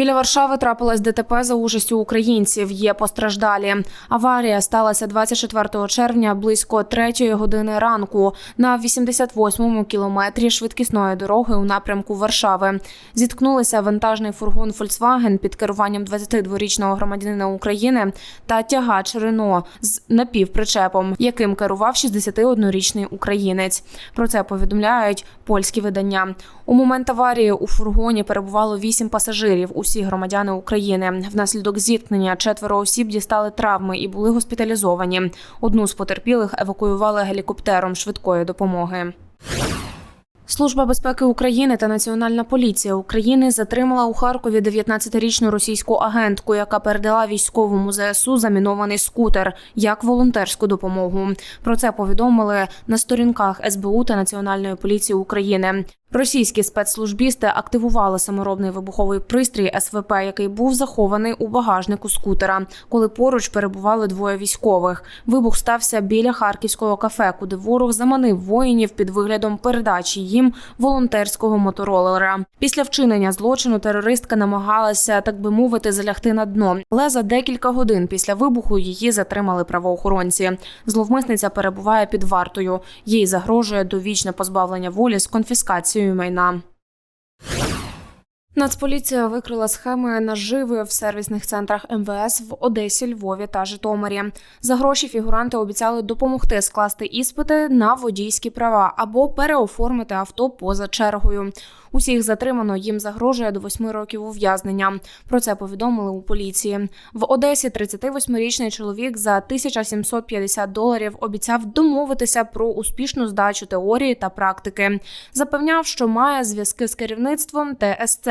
Біля Варшави трапилась ДТП за участю українців. Є постраждалі. Аварія сталася 24 червня близько 3 години ранку на 88-му кілометрі швидкісної дороги у напрямку Варшави. Зіткнулися вантажний фургон Volkswagen під керуванням 22-річного громадянина України та тягач Рено з напівпричепом, яким керував 61-річний українець. Про це повідомляють польські видання. У момент аварії у фургоні перебувало вісім пасажирів, усі громадяни України. Внаслідок зіткнення четверо осіб дістали травми і були госпіталізовані. Одну з потерпілих евакуювали гелікоптером швидкої допомоги. Служба безпеки України та Національна поліція України затримала у Харкові 19-річну російську агентку, яка передала військовому ЗСУ замінований скутер як волонтерську допомогу. Про це повідомили на сторінках СБУ та Національної поліції України. Російські спецслужбісти активували саморобний вибуховий пристрій СВП, який був захований у багажнику скутера, коли поруч перебували двоє військових. Вибух стався біля харківського кафе, куди ворог заманив воїнів під виглядом передачі їм волонтерського моторолера. Після вчинення злочину терористка намагалася, так би мовити, залягти на дно. Але за декілька годин після вибуху її затримали правоохоронці. Зловмисниця перебуває під вартою. Їй загрожує довічне позбавлення волі з конфіскацією майна. Нацполіція викрила схеми наживи в сервісних центрах МВС в Одесі, Львові та Житомирі. За гроші фігуранти обіцяли допомогти скласти іспити на водійські права або переоформити авто поза чергою. Усіх затримано їм загрожує до восьми років ув'язнення. Про це повідомили у поліції. В Одесі 38-річний чоловік за 1750 доларів обіцяв домовитися про успішну здачу теорії та практики. Запевняв, що має зв'язки з керівництвом ТСЦ.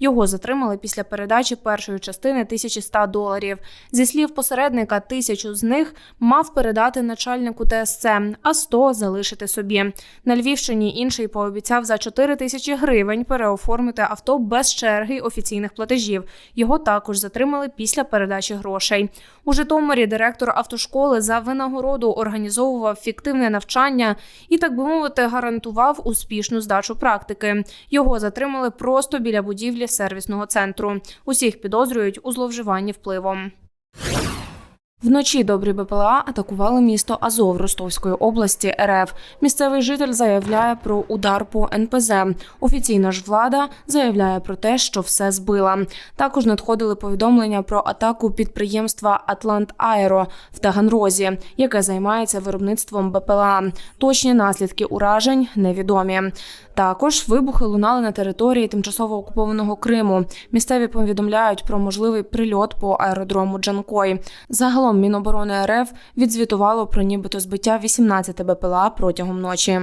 Його затримали після передачі першої частини 1100 доларів. Зі слів посередника, тисячу з них мав передати начальнику ТСЦ, а 100 залишити собі. На Львівщині інший пообіцяв за 4 тисячі гривень переоформити авто без черги офіційних платежів. Його також затримали після передачі грошей. У Житомирі директор автошколи за винагороду організовував фіктивне навчання і, так би мовити, гарантував успішну здачу практики. Його затримали просто біля будівлі сервісного центру. Усіх підозрюють у зловживанні впливом. Вночі добрі БПЛА атакували місто Азов Ростовської області РФ. Місцевий житель заявляє про удар по НПЗ. Офіційна ж влада заявляє про те, що все збила. Також надходили повідомлення про атаку підприємства Атлант Аеро в Таганрозі, яке займається виробництвом БПЛА. Точні наслідки уражень невідомі. Також вибухи лунали на території тимчасово окупованого Криму. Місцеві повідомляють про можливий прильот по аеродрому Джанкой. Загалом Міноборони РФ відзвітувало про нібито збиття 18 БПЛА протягом ночі.